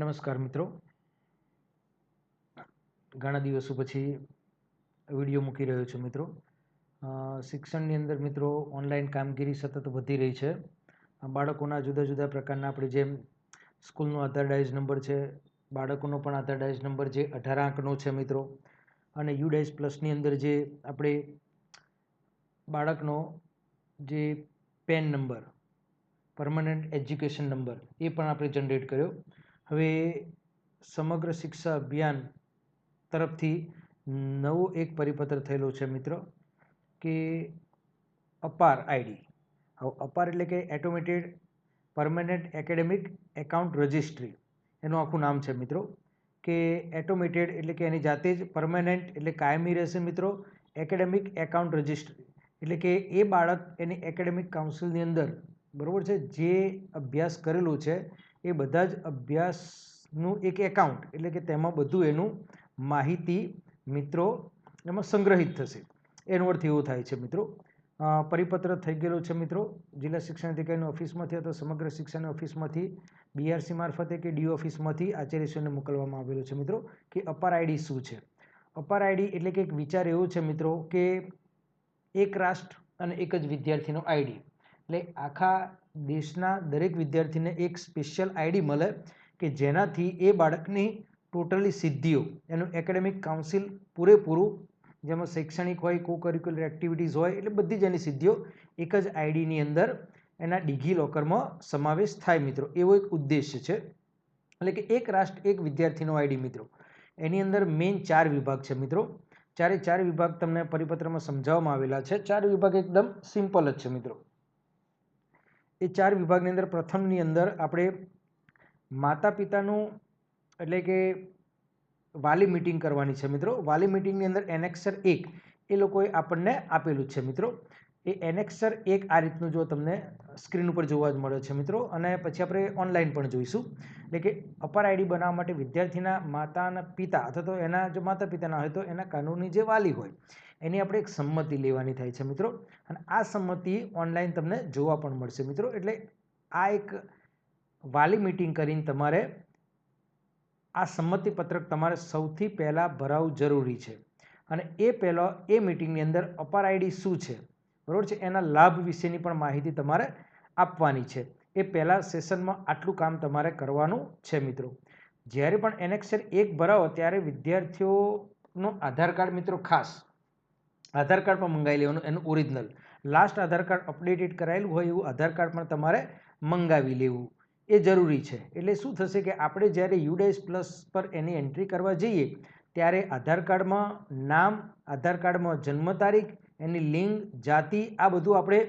નમસ્કાર મિત્રો. ઘણા દિવસો પછી વીડિયો મૂકી રહ્યો છું મિત્રો. શિક્ષણની અંદર મિત્રો ઓનલાઈન કામગીરી સતત વધી રહી છે. બાળકોના જુદા જુદા પ્રકારના આપણે જેમ સ્કૂલનો આધાર ડાયઝ નંબર છે, બાળકોનો પણ આધાર ડાયઝ નંબર જે અઢાર આંકનો છે મિત્રો. અને યુ ડાયઝ પ્લસની અંદર જે આપણે બાળકનો જે PEN number, permanent education number, એ પણ આપણે જનરેટ કર્યો. હવે સમગ્ર શિક્ષા અભિયાન તરફથી નવો એક પરિપત્ર થયેલો છે મિત્રો, કે અપાર આઈડી. હવે અપાર એટલે કે automated permanent academic account registry એનું આખું નામ છે મિત્રો, કે એટોમેટેડ એટલે કે એની જાતે જ પરમનન્ટ એટલે કાયમી રહેશે મિત્રો એકેડેમિક એકાઉન્ટ રજિસ્ટ્રી એટલે કે એ બાળક એની એકેડેમિક કાઉન્સિલની અંદર, બરાબર છે, જે અભ્યાસ કરેલો છે એ બધા જ અભ્યાસનું એક એકાઉન્ટ એટલે કે તેમાં બધું એનું માહિતી મિત્રો એમાં સંગ્રહિત થશે. એનો અર્થ એવો થાય છે મિત્રો પરિપત્ર થઈ ગયેલો છે મિત્રો, જિલ્લા શિક્ષણ અધિકારીની ઓફિસમાંથી અથવા સમગ્ર શિક્ષણની ઓફિસમાંથી બીઆરસી મારફતે કે ડી ઓફિસમાંથી આચાર્યશ્રીને મોકલવામાં આવેલો છે મિત્રો, કે અપાર આઈડી શું છે? અપાર આઈડી એટલે કે એક વિચાર એવો છે મિત્રો કે એક રાષ્ટ્ર અને એક જ વિદ્યાર્થીનો આઈડી એટલે આખા દેશના દરેક વિદ્યાર્થીને એક સ્પેશિયલ આઈડી મળે કે જેનાથી એ બાળકની ટોટલી સિદ્ધિઓ, એનું એકેડેમિક કાઉન્સિલ પૂરેપૂરું, જેમાં શૈક્ષણિક હોય કો કરિક્યુલર એક્ટિવિટીઝ હોય, એટલે બધી જ એની સિદ્ધિઓ એક જ આઈડીની અંદર એના ડિગી લોકરમાં સમાવેશ થાય મિત્રો. એવો એક ઉદ્દેશ્ય છે. એટલે કે એક રાષ્ટ્ર, એક વિદ્યાર્થીનો આઈડી મિત્રો. એની અંદર મેઇન ચાર વિભાગ છે મિત્રો. ચારે ચાર વિભાગ તમને પરિપત્રમાં સમજાવવામાં આવેલા છે. ચાર વિભાગ એકદમ સિમ્પલ જ છે મિત્રો. એ ચાર વિભાગની અંદર પ્રથમની અંદર આપણે માતા પિતાનું એટલે કે વાલી મીટિંગ કરવાની છે મિત્રો. વાલી મીટિંગની અંદર એનેક્સર એક એ લોકોએ આપણને આપેલું છે મિત્રો. એ એનેક્સર એક આ રીતનું જો તમને સ્ક્રીન ઉપર જોવા જ મળે છે મિત્રો. અને પછી આપણે ઓનલાઈન પણ જોઈશું. એટલે કે અપાર આઈડી બનાવવા માટે વિદ્યાર્થીના માતાના પિતા અથવા તો એના જો માતા પિતાના હોય તો એના કાનૂની જે વાલી હોય એની આપણે એક સંમતિ લેવાની થાય છે મિત્રો. અને આ સંમતિ ઓનલાઈન તમને જોવા પણ મળશે મિત્રો. એટલે આ એક વાલી મિટિંગ કરીને તમારે આ સંમતિ પત્રક તમારે સૌથી પહેલાં ભરાવવું જરૂરી છે. અને એ પહેલાં, એ મિટિંગની અંદર અપાર આઈડી શું છે? બરાબર છે? એના લાભ વિશેની પણ માહિતી તમારે આપવાની છે. એ પહેલાં સેશનમાં આટલું કામ તમારે કરવાનું છે મિત્રો. જ્યારે પણ એનેક્સર એક ભરાવો, ત્યારે વિદ્યાર્થીઓનો આધાર કાર્ડ મિત્રો ખાસ આધાર કાર્ડ પણ મંગાવી લેવાનું, એનું original last Aadhaar card updated કરાયેલું હોય એવું આધાર કાર્ડ પણ તમારે મંગાવી લેવું. એ જરૂરી છે. એટલે શું થશે કે આપણે જ્યારે યુડાઈસ પ્લસ પર એની એન્ટ્રી કરવા જઈએ, ત્યારે આધાર કાર્ડમાં નામ, આધાર કાર્ડમાં જન્મ તારીખ, એની લિંગ, જાતિ, આ બધું આપણે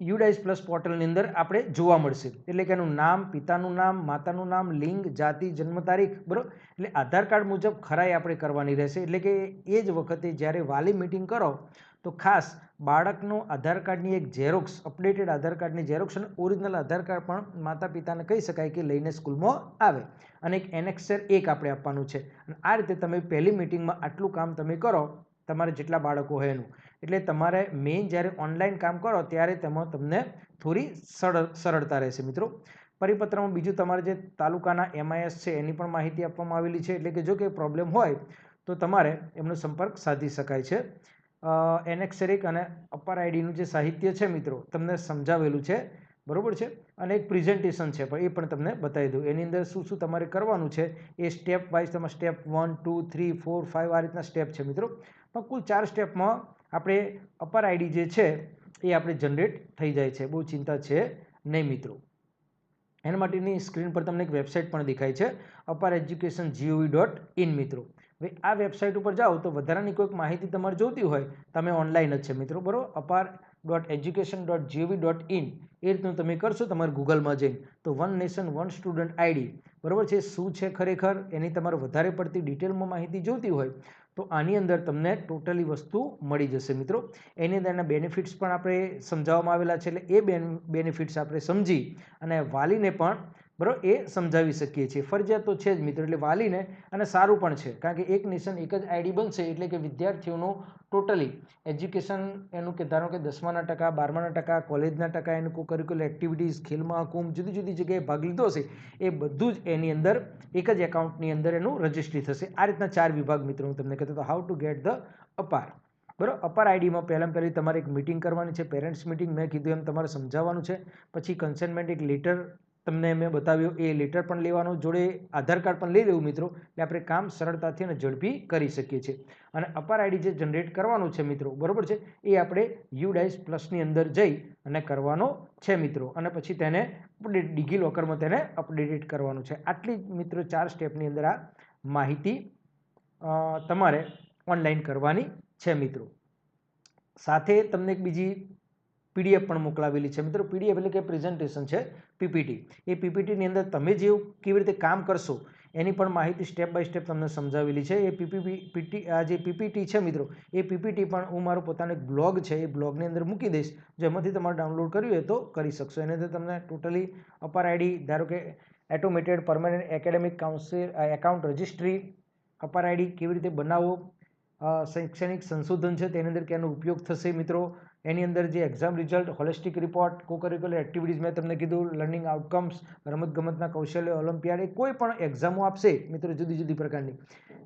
યુડાઈસ પ્લસ પોર્ટલની અંદર આપણે જોવા મળશે. એટલે કે એનું નામ, પિતાનું નામ, માતાનું નામ, લિંગ, જાતિ, જન્મ તારીખ, બરાબર? એટલે આધાર કાર્ડ મુજબ ખરાઈ આપણે કરવાની રહેશે. એટલે કે એ જ વખતે જ્યારે વાલી મિટિંગ કરો, તો ખાસ બાળકનો આધાર કાર્ડની એક ઝેરોક્સ અપડેટેડ આધાર કાર્ડની ઝેરોક્સ અને ઓરિજિનલ આધાર કાર્ડ પણ માતા પિતાને કહી શકાય કે લઈને સ્કૂલમાં આવે. અને એક એનેક્સર એક આપણે આપવાનું છે. અને આ રીતે તમે પહેલી મિટિંગમાં આટલું કામ તમે કરો તમારે જેટલા બાળકો હોય એનું. એટલે તમારે મેઇન જ્યારે ઓનલાઈન કામ કરો ત્યારે તેમાં તમને થોડી સરળ સરળતા રહેશે મિત્રો. પરિપત્રમાં બીજું તમારે જે તાલુકાના એમઆઈએસ છે એની પણ માહિતી આપવામાં આવેલી છે. એટલે કે જો કે પ્રોબ્લેમ હોય તો તમારે એમનો સંપર્ક સાધી શકાય છે. એનેક્સેરિક અને અપાર આઈડીનું જે સાહિત્ય છે મિત્રો, તમને સમજાવેલું છે. બરાબર છે? અને એક પ્રેઝન્ટેશન છે, પણ એ પણ તમને બતાવી દઉં. એની અંદર શું શું તમારે કરવાનું છે? એ સ્ટેપ વાઇઝ તમારે step one two three four five આ રીતના સ્ટેપ છે મિત્રો. પણ કુલ ચાર સ્ટેપમાં આપણે અપર આઈડી જે છે, એ આપણે જનરેટ થઈ જાય છે. બહુ ચિંતા છે નહીં મિત્રો. એના માટેની સ્ક્રીન પર તમને એક વેબસાઇટ પણ દેખાય છે અપાર એજ્યુકેશન જીઓવી ડોટ ઇન મિત્રો. હવે આ વેબસાઇટ ઉપર જાઓ તો વધારાની કોઈક માહિતી તમારે જોઈતી હોય, તમે ઓનલાઈન જ છે મિત્રો, બરાબર? APAAR dot education dot GOV dot in એ રીતનું તમે કરશો, તમારે ગૂગલમાં જઈને. તો one nation one student ID બરાબર છે? શું છે ખરેખર? એની તમારે વધારે પડતી ડિટેલમાં માહિતી જોઈતી હોય તો આની અંદર તમને ટોટલી વસ્તુ મળી જશે મિત્રો. એની અંદર એના બેનિફિટ્સ પણ આપણે સમજાવવામાં આવેલા છે એટલે એ બેનિફિટ્સ આપણે સમજી અને વાલીને પણ બરાબર? એ સમજાવી શકીએ છીએ. ફરજિયાત તો છે જ મિત્રો, એટલે વાલીને અને સારું પણ છે. કારણ કે એક નેશન એક જ આઈડી બનશે એટલે કે વિદ્યાર્થીઓનું ટોટલી એજ્યુકેશન એનું કે ધારો કે દસમાના ટકા, બારમાના ટકા, કોલેજના ટકા એનું કો કરિક્યુલર એક્ટિવિટીઝ ખેલ મહાકુંભ જુદી જુદી જગ્યાએ ભાગ લીધો હશે, એ બધું જ એની અંદર એક જ એકાઉન્ટની અંદર એનું રજિસ્ટ્રી થશે. આ રીતના ચાર વિભાગ મિત્રો હું તમને કહેતો હતો હાઉ ટુ ગેટ ધ અપાર બરાબર? અપાર આઈડીમાં પહેલાં પહેલી તમારે એક મિટિંગ કરવાની છે પેરેન્ટ્સ મિટિંગ મેં કીધું એમ તમારે સમજાવવાનું છે. પછી કન્સેન્ટમેન્ટ એક લેટર તમને મેં બતાવ્યું, એ લેટર પણ લેવાનું, જોડે આધાર કાર્ડ પણ લઈ લેવું મિત્રો, એટલે આપણે કામ સરળતાથી અને ઝડપી કરી શકીએ છીએ. અને અપાર આઈડી જે જનરેટ કરવાનું છે મિત્રો, બરાબર છે? એ આપણે યુ ડાઇસ પ્લસની અંદર જઈ અને કરવાનો છે મિત્રો, અને પછી તેને અપડેટ ડિગી લોકરમાં તેને અપડેટેડ કરવાનું છે. આટલી મિત્રો ચાર સ્ટેપની અંદર આ માહિતી તમારે ઓનલાઈન કરવાની છે મિત્રો. સાથે તમને એક બીજી પીડીએફ પણ મોકલાવેલી છે. મિત્રો પીડીએફ એટલે કે પ્રેઝન્ટેશન છે પીપીટી એ પીપીટીની અંદર તમે જે કેવી રીતે કામ કરશો, એની પણ માહિતી સ્ટેપ બાય સ્ટેપ તમને સમજાવેલી છે. એ પીપીપી પીટી આ જે પીપીટી છે મિત્રો, એ પીપીટી પણ હું મારો પોતાનો એક બ્લોગ છે, એ બ્લોગની અંદર મૂકી દઈશ. જેમાંથી તમારે ડાઉનલોડ કર્યું હોય તો કરી શકશો. એની અંદર તમને ટોટલી અપાર આઈડી ધારો કે automated permanent academic council account registry APAAR ID કેવી રીતે બનાવવો શૈક્ષણિક સંશોધન છે તેની અંદર કેનો ઉપયોગ થશે મિત્રો એની અંદર જે exam result holistic report cocurricular activities મેં તમને કીધું લર્નિંગ આઉટકમ્સ રમતગમતના કૌશલ્ય ઓલિમ્પિયાડ એ કોઈ પણ એક્ઝામો આપશે મિત્રો જુદી જુદી પ્રકારની.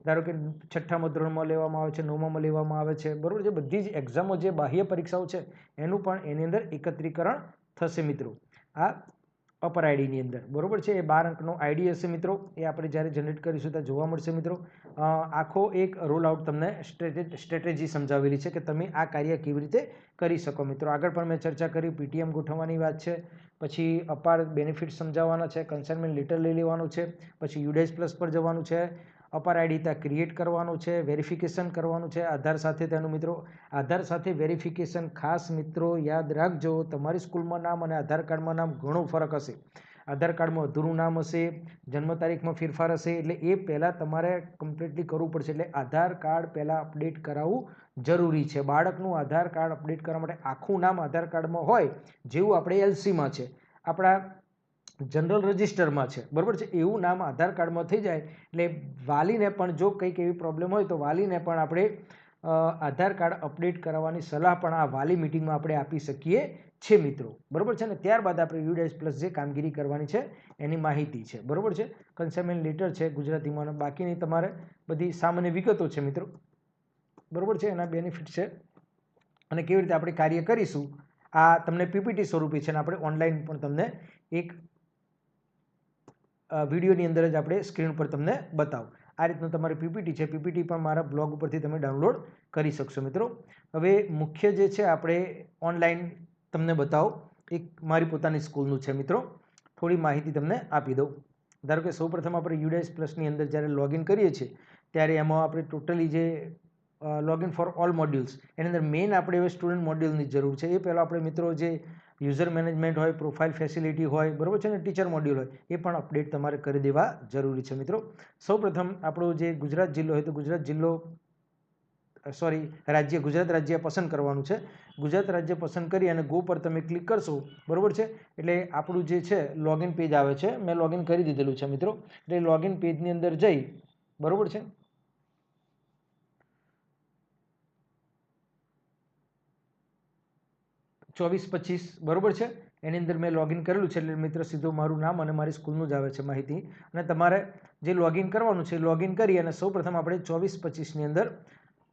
ધારો કે છઠ્ઠામાં ધોરણમાં લેવામાં આવે છે, નવમામાં લેવામાં આવે છે, બરાબર છે, બધી જ એક્ઝામો જે બાહ્ય પરીક્ષાઓ છે, એનું પણ એની અંદર એકત્રીકરણ થશે મિત્રો. આ અપર આઈડીની અંદર. બરાબર છે? એ બાર અંકનો આઈડી હશે મિત્રો. એ આપણે જ્યારે જનરેટ કરીશું ત્યાં જોવા મળશે મિત્રો. આખો એક રોલ આઉટ તમને સ્ટ્રેટેજી સમજાવેલી છે કે તમે આ કાર્ય કેવી રીતે કરી શકો મિત્રો. આગળ પણ મેં ચર્ચા કરી પીટીએમ ગોઠવવાની વાત છે, પછી અપાર બેનિફિટ સમજાવવાના છે કન્સાઇનમેન્ટ લેટર લઈ લેવાનું છે, પછી યુડેસ પ્લસ પર જવાનું છે અપાર આઈડી ત્યાં ક્રિએટ કરવાનું છે વેરિફિકેશન કરવાનું છે. આધાર સાથે તેનું મિત્રો, આધાર સાથે વેરિફિકેશન ખાસ મિત્રો યાદ રાખજો. તમારી સ્કૂલમાં નામ અને આધાર કાર્ડમાં નામ ઘણો ફરક હશે. આધાર કાર્ડમાં અધૂરું નામ હશે, જન્મ તારીખમાં ફેરફાર હશે, એટલે એ પહેલાં તમારે કમ્પ્લીટલી કરવું પડશે. એટલે આધાર કાર્ડ પહેલાં અપડેટ કરાવવું જરૂરી છે. બાળકનું આધાર કાર્ડ અપડેટ કરવા માટે આખું નામ આધાર કાર્ડમાં હોય, જેવું આપણે એલસીમાં છે. આપણા જનરલ રજિસ્ટરમાં છે. બરાબર છે? એવું નામ આધાર કાર્ડમાં થઈ જાય, એટલે વાલીને પણ જો કંઈક એવી પ્રોબ્લેમ હોય તો વાલીને પણ આપણે આધાર કાર્ડ અપડેટ કરાવવાની સલાહ પણ આ વાલી મિટિંગમાં આપણે આપી શકીએ છે મિત્રો. બરાબર છે? ને ત્યારબાદ આપણે યુડાઇસ પ્લસ જે કામગીરી કરવાની છે, એની માહિતી છે. બરાબર છે? કન્સાઇનમેન્ટ લેટર છે, ગુજરાતીમાં બાકીની તમારે, બધી સામાન્ય વિગતો છે મિત્રો. બરાબર છે? એના બેનિફિટ છે. અને કેવી રીતે આપણે કાર્ય કરીશું? આ તમને પીપીટી સ્વરૂપે છે અને આપણે ઓનલાઈન પણ તમને એક વિડીયોની અંદર જ આપણે સ્ક્રીન પર તમને બતાવો. આ રીતનું તમારી પીપીટી છે, પીપીટી પણ મારા બ્લોગ ઉપરથી તમે ડાઉનલોડ કરી શકશો મિત્રો. હવે મુખ્ય જે છે, આપણે ઓનલાઈન તમને બતાવો. એક મારી પોતાની સ્કૂલનું છે મિત્રો. થોડી માહિતી તમને આપી દઉં. ધારો કે સૌપ્રથમ આપણે યુડેસ પ્લસની અંદર જ્યારે લોગિન કરીએ છીએ, ત્યારે એમાં આપણે ટોટલી જે લોગિન ફોર ઓલ મોડ્યુલ્સ, એની અંદર મેઇન આપણે હવે સ્ટુડન્ટ મોડ્યુલની જરૂર છે. એ પહેલાં આપણે મિત્રો જે યુઝર મેનેજમેન્ટ હોય, પ્રોફાઇલ ફેસિલિટી હોય, બરાબર છે ને, ટીચર મોડ્યુલ હોય, એ પણ અપડેટ તમારે કરી દેવા જરૂરી છે મિત્રો. સૌપ્રથમ આપણો જે ગુજરાત જિલ્લો હોય તો ગુજરાત જિલ્લો, સોરી, રાજ્ય, ગુજરાત રાજ્ય પસંદ કરવાનું છે. ગુજરાત રાજ્ય પસંદ કરી અને ગો પર તમે ક્લિક કરશો, બરાબર છે? એટલે આપણું જે છે લોગિન પેજ આવે છે. મેં લોગિન કરી દીધેલું છે મિત્રો. એટલે લોગિન પેજની અંદર જઈ, બરાબર છે? ચોવીસ પચીસ, બરાબર છે? એની અંદર મેં લોગિન કરેલું છે એટલે મિત્ર સીધું મારું નામ અને મારી સ્કૂલનું જ આવે છે માહિતી. અને તમારે જે લોગિન કરવાનું છે લોગિન કરી અને સૌપ્રથમ આપણે ચોવીસ પચીસની અંદર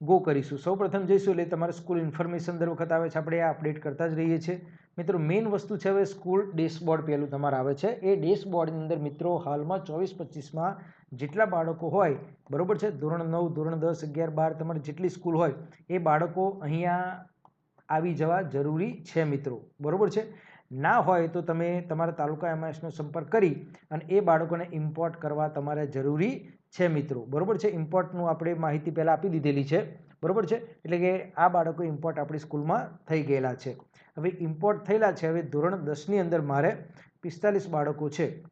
ગો કરીશું. સૌપ્રથમ જઈશું એટલે તમારે સ્કૂલ ઇન્ફોર્મેશન દર વખત આવે છે. આપણે આ અપડેટ કરતા જ રહીએ છીએ. મિત્રો મેઇન વસ્તુ છે હવે સ્કૂલ ડેશબોર્ડ પહેલું તમારે આવે છે. એ ડેશબોર્ડની અંદર મિત્રો હાલમાં ચોવીસ પચીસમાં જેટલા બાળકો હોય, બરાબર છે? ધોરણ નવ, ધોરણ દસ, અગિયાર, બાર તમારી જેટલી સ્કૂલ હોય, એ બાળકો અહીંયા આવી જવા જરૂરી છે મિત્રો. બરાબર છે? ના હોય તો તમે તમારા તાલુકા એમઆઈએસનો સંપર્ક કરી અને એ બાળકોને ઇમ્પોર્ટ કરવા તમારે જરૂરી છે મિત્રો. બરાબર છે? ઇમ્પોર્ટનું આપણે માહિતી પહેલાં આપી દીધેલી છે. બરાબર છે? એટલે કે આ બાળકો ઇમ્પોર્ટ આપણી સ્કૂલમાં થઈ ગયેલા છે. હવે ઇમ્પોર્ટ થયેલા છે. હવે ધોરણ દસની અંદર મારે પિસ્તાલીસ બાળકો છે.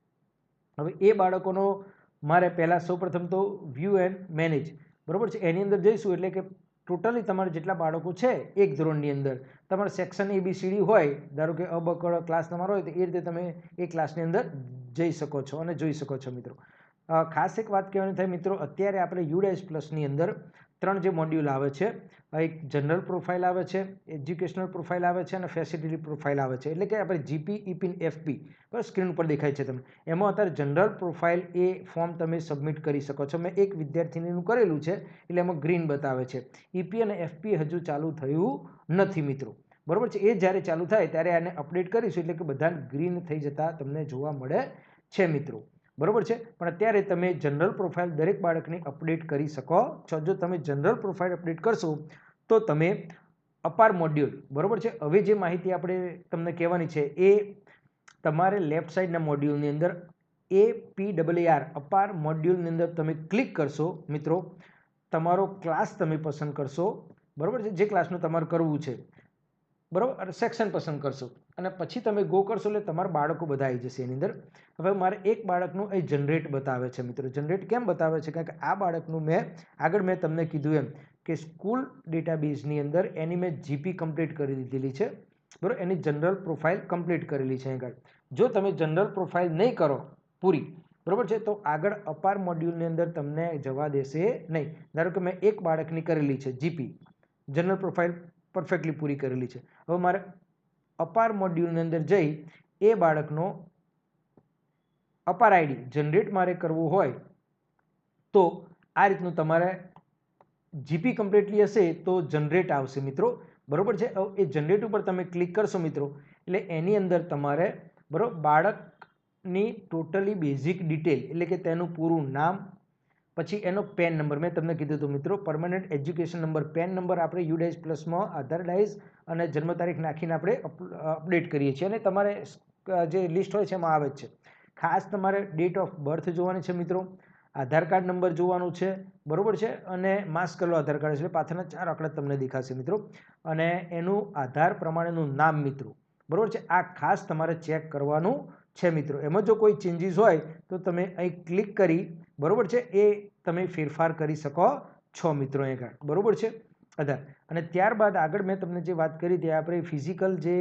હવે એ બાળકોનો મારે પહેલાં સૌપ્રથમ તો વ્યૂ એન્ડ મેનેજ બરાબર છે? એની અંદર જઈશું એટલે કે ટોટલી તમારે જેટલા બાળકો છે એક ધોરણની અંદર. તમારે સેક્શન એબીસીડી હોય, ધારો કે અબકડ ક્લાસ તમારો હોય, તો એ રીતે તમે એ ક્લાસની અંદર જઈ શકો છો અને જોઈ શકો છો મિત્રો. ખાસ એક વાત કહેવાની થાય મિત્રો, અત્યારે આપણે યુડેસ પ્લસની અંદર ત્રણ જે મોડ્યુલ આવે છે એક જનરલ પ્રોફાઇલ આવે છે એજ્યુકેશનલ પ્રોફાઇલ આવે છે અને ફેસિલિટી પ્રોફાઇલ આવે છે. એટલે કે આપણે જીપી ઇપિન એફપી બસ સ્ક્રીન ઉપર દેખાય છે તમને. એમાં અત્યારે જનરલ પ્રોફાઇલ એ ફોર્મ તમે સબમિટ કરી શકો છો. મેં એક વિદ્યાર્થીનીનું કરેલું છે, એટલે એમાં ગ્રીન બતાવે છે. ઈપી અને એફપી હજુ ચાલુ થયું નથી મિત્રો. બરાબર છે? એ જ્યારે ચાલુ થાય ત્યારે આને અપડેટ કરીશું એટલે કે બધા ગ્રીન થઈ જતા તમને જોવા મળે છે મિત્રો. બરોબર છે? પણ અત્યારે તમે જનરલ પ્રોફાઇલ દરેક બાળકની અપડેટ કરી શકો છો. જો તમે જનરલ પ્રોફાઇલ અપડેટ કરશો, તો તમે અપાર મોડ્યુલ બરાબર છે? હવે જે માહિતી આપણે તમને કહેવાની છે એ તમારે લેફ્ટ સાઈડના મોડ્યુલની અંદર એ પી ડબલ અપાર મોડ્યુલની અંદર તમે ક્લિક કરશો, મિત્રો, તમારો ક્લાસ તમે પસંદ કરશો, બરાબર છે? જે ક્લાસનું તમારે કરવું છે, બરાબર? સેક્શન પસંદ કરશો. અને પછી તમે ગો કરશો એટલે તમારા બાળકો બધા આવી જશે એની અંદર. હવે મારે એક બાળકનું એ જનરેટ બતાવે છે મિત્રો. જનરેટ કેમ બતાવે છે? કારણ કે આ બાળકનું મેં, આગળ મેં તમને કીધું એમ કે સ્કૂલ ડેટાબેઝની અંદર એની મેં જીપી કમ્પ્લીટ કરી દીધેલી છે. બરાબર? એની જનરલ પ્રોફાઇલ કમ્પ્લીટ કરેલી છે આગળ. જો તમે જનરલ પ્રોફાઇલ નહીં કરો પૂરી, બરાબર છે? તો આગળ અપાર મોડ્યુલની અંદર તમને જવા દેશે નહીં. ધારો કે મેં એક બાળકની કરેલી છે જીપી જનરલ પ્રોફાઇલ પરફેક્ટલી પૂરી કરેલી છે. હવે મારે અપાર મોડ્યુલની અંદર જઈ એ બાળકનો અપાર આઈડી જનરેટ મારે કરવું હોય તો આ રીતનું તમારે જીપી કમ્પ્લીટલી હશે તો જનરેટ આવશે મિત્રો. બરાબર છે? એ જનરેટ ઉપર તમે ક્લિક કરશો મિત્રો, એટલે એની અંદર તમારે બરાબર બાળકની ટોટલી બેઝિક ડિટેલ એટલે કે તેનું પૂરું નામ પછી એનો પેન નંબર મેં તમને કીધું હતું મિત્રો permanent education number PEN number આપણે યુડાઇઝ પ્લસમાં આધાર ડાઇઝ અને જન્મ તારીખ નાખીને આપણે અપડેટ કરીએ છીએ અને તમારે જે લિસ્ટ હોય છે એમાં આવે જ છે. ખાસ તમારે ડેટ ઓફ બર્થ જોવાની છે મિત્રો, આધાર કાર્ડ નંબર જોવાનું છે, બરાબર છે? અને માસ્ક કરેલો આધાર કાર્ડ છે પાછળના ચાર આંકડા તમને દેખાશે મિત્રો. અને એનું આધાર પ્રમાણેનું નામ મિત્રો, બરાબર છે? આ ખાસ તમારે ચેક કરવાનું છે મિત્રો. એમાં જો કોઈ ચેન્જીસ હોય તો તમે અહીં ક્લિક કરી બરાબર છે? એ તમે ફેરફાર કરી શકો છો મિત્રો એ કાર્ડ બરાબર છે? આધાર અને ત્યારબાદ આગળ મેં તમને જે વાત કરી હતી આપણે ફિઝિકલ જે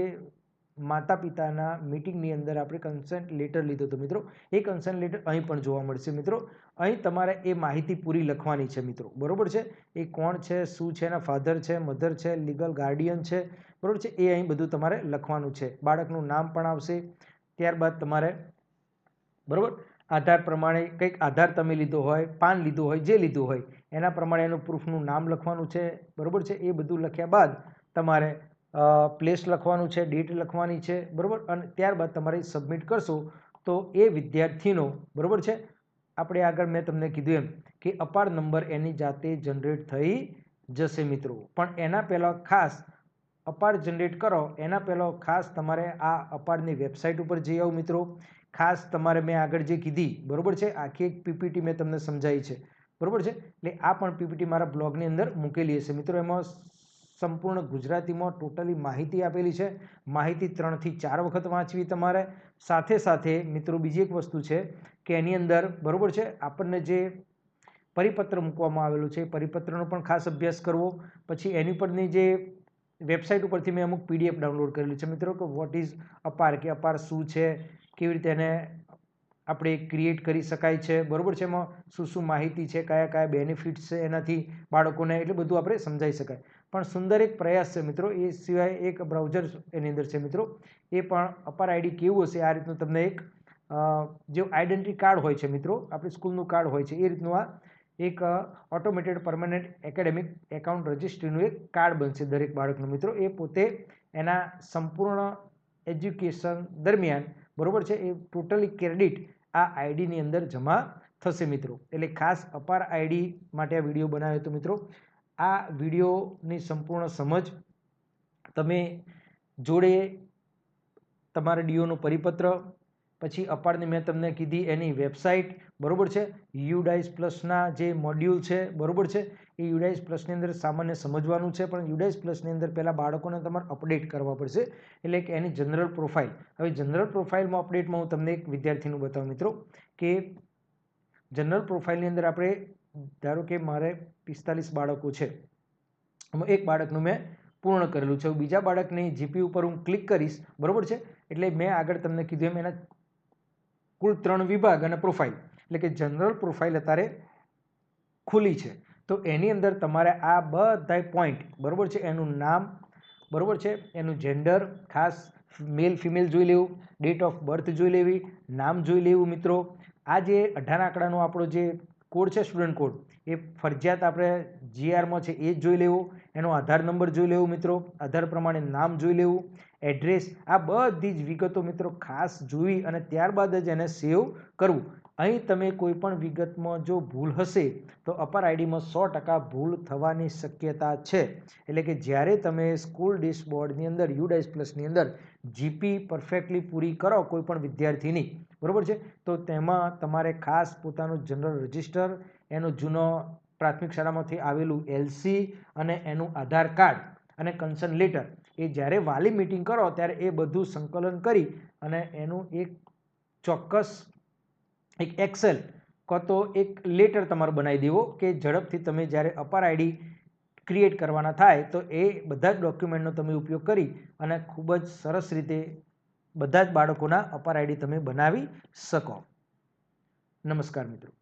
માતા પિતાના મિટિંગની અંદર આપણે કન્સન્ટ લેટર લીધો હતો મિત્રો. એ કન્સન્ટ લેટર અહીં પણ જોવા મળશે મિત્રો. અહીં તમારે એ માહિતી પૂરી લખવાની છે મિત્રો. બરાબર છે? એ કોણ છે? શું છે? એના ફાધર છે? મધર છે? લીગલ ગાર્ડિયન છે? બરાબર છે? એ અહીં બધું તમારે લખવાનું છે. બાળકનું નામ પણ આવશે. ત્યારબાદ તમારે બરાબર? આધાર પ્રમાણે કંઈક આધાર તમે લીધો હોય, પાન લીધું હોય, જે લીધું હોય, એના પ્રમાણે એનું પ્રૂફનું નામ લખવાનું છે. બરાબર છે? એ બધું લખ્યા બાદ તમારે પ્લેસ લખવાનું છે ડેટ લખવાની છે. બરાબર? અને ત્યારબાદ તમારે સબમિટ કરશો તો એ વિદ્યાર્થીનો, બરાબર છે? આપણે આગળ મેં તમને કીધું એમ કે અપાર નંબર એની જાતે જનરેટ થઈ જશે મિત્રો. પણ એના પહેલાં ખાસ અપાર જનરેટ કરો. એના પહેલાં ખાસ તમારે આ અપારની વેબસાઇટ ઉપર જઈ આવો મિત્રો. ખાસ તમારે મેં આગળ જે કીધી, બરાબર છે? આખી એક પીપીટી મેં તમને સમજાવી છે. બરાબર છે? એટલે આ પણ પીપીટી મારા બ્લોગની અંદર મૂકેલી હશે. મિત્રો, એમાં સંપૂર્ણ ગુજરાતીમાં ટોટલી માહિતી આપેલી છે. માહિતી ત્રણથી ચાર વખત વાંચવી તમારે. સાથે સાથે, મિત્રો, બીજી એક વસ્તુ છે કે એની અંદર, બરાબર છે? આપણને જે પરિપત્ર મૂકવામાં આવેલું છે પરિપત્રનો પણ ખાસ અભ્યાસ કરવો. પછી એની પરની જે વેબસાઇટ ઉપરથી મેં અમુક પીડીએફ ડાઉનલોડ કરેલી છે. મિત્રો, કે વોટ ઇઝ અપાર, કે અપાર શું છે? કેવી રીતે એને આપણે ક્રિએટ કરી શકાય છે? બરાબર છે, એમાં શું શું માહિતી છે, કયા કયા બેનિફિટ્સ છે એનાથી બાળકોને એટલે બધું આપણે સમજાવી શકાય. પણ સુંદર એક પ્રયાસ છે મિત્રો, એ સિવાય એક બ્રાઉઝર એની અંદર છે મિત્રો, એ પણ અપાર આઈડી કેવું હશે? આ રીતનું તમને એક જે આઈડેન્ટિટી કાર્ડ હોય છે મિત્રો, આપણી સ્કૂલનું કાર્ડ હોય છે, એ રીતનું આ એક ઓટોમેટેડ પરમાનન્ટ એકેડેમિક એકાઉન્ટ રજિસ્ટ્રીનું એક કાર્ડ બનશે દરેક બાળકનું મિત્રો. એ પોતે એના સંપૂર્ણ એજ્યુકેશન દરમિયાન બરાબર છે? એ ટોટલી ક્રેડિટ આ આઈડીની અંદર જમા થશે મિત્રો. એટલે ખાસ અપાર આઈડી માટે આ વીડિયો બનાવ્યો હતો મિત્રો. આ વિડીયોની સંપૂર્ણ સમજ તમે જોડે તમારા ડીઓનો પરિપત્ર પછી અપારની મેં તમને કીધી એની વેબસાઇટ, બરાબર છે? યુડાઇસ પ્લસના જે મોડ્યુલ છે, બરાબર છે? એ યુડાઇસ પ્લસની અંદર સામાન્ય સમજવાનું છે, પણ યુડાઇસ પ્લસની અંદર પહેલાં બાળકોને તમારે અપડેટ કરવા પડશે. એટલે કે એની જનરલ પ્રોફાઇલ. હવે જનરલ પ્રોફાઇલમાં અપડેટમાં હું તમને એક વિદ્યાર્થીનું બતાવું મિત્રો, કે જનરલ પ્રોફાઇલની અંદર આપણે, ધારો કે મારે પિસ્તાલીસ બાળકો છે એક બાળકનું મેં પૂર્ણ કરેલું છે. બીજા બાળકની જીપી ઉપર હું ક્લિક કરીશ, બરાબર છે? એટલે મેં આગળ તમને કીધું એમ એના કુલ ત્રણ વિભાગ અને પ્રોફાઇલ એટલે કે જનરલ પ્રોફાઇલ અત્યારે ખુલી છે. તો એની અંદર તમારે આ બધાય પોઈન્ટ બરાબર છે? એનું નામ, બરાબર છે? એનું જેન્ડર ખાસ મેલ ફિમેલ જોઈ લેવું. ડેટ ઓફ બર્થ જોઈ લેવી. નામ જોઈ લેવું, મિત્રો. આ જે અઢાર આંકડાનો આપણો જે કોડ છે સ્ટુડન્ટ કોડ એ ફરજિયાત આપણે જીઆરમાં છે, એ જ જોઈ લેવું. એનો આધાર નંબર જોઈ લેવું મિત્રો. આધાર પ્રમાણે નામ જોઈ લેવું. એડ્રેસ આ બધી જ વિગતો મિત્રો ખાસ જોઈ અને ત્યારબાદ જ એને સેવ કરવું. અહીં તમે કોઈ પણ વિગતમાં જો ભૂલ હશે, તો અપર આઈડીમાં સો ટકા ભૂલ થવાની શક્યતા છે. એટલે કે જ્યારે તમે સ્કૂલ ડિશબોર્ડની અંદર યુડાઇસ પ્લસની અંદર જીપી પરફેક્ટલી પૂરી કરો કોઈ પણ વિદ્યાર્થીની બરાબર છે? તો તેમાં તમારે ખાસ પોતાનું જનરલ રજિસ્ટર, એનો જૂનો પ્રાથમિક શાળામાંથી આવેલું એલસી અને એનું આધાર કાર્ડ અને કન્સર્ન લેટર એ જ્યારે વાલી મિટિંગ કરો ત્યારે એ બધું સંકલન કરી અને એનું એક ચોક્કસ એક એક્સેલ કાં તો એક લેટર તમારો બનાવી દેવો કે ઝડપથી તમે જ્યારે અપાર આઈડી ક્રિએટ કરવાના થાય તો એ બધા જ ડોક્યુમેન્ટનો તમે ઉપયોગ કરી અને ખૂબ જ સરસ રીતે બધા જ બાળકોના અપાર આઈડી તમે બનાવી શકો. નમસ્કાર મિત્રો.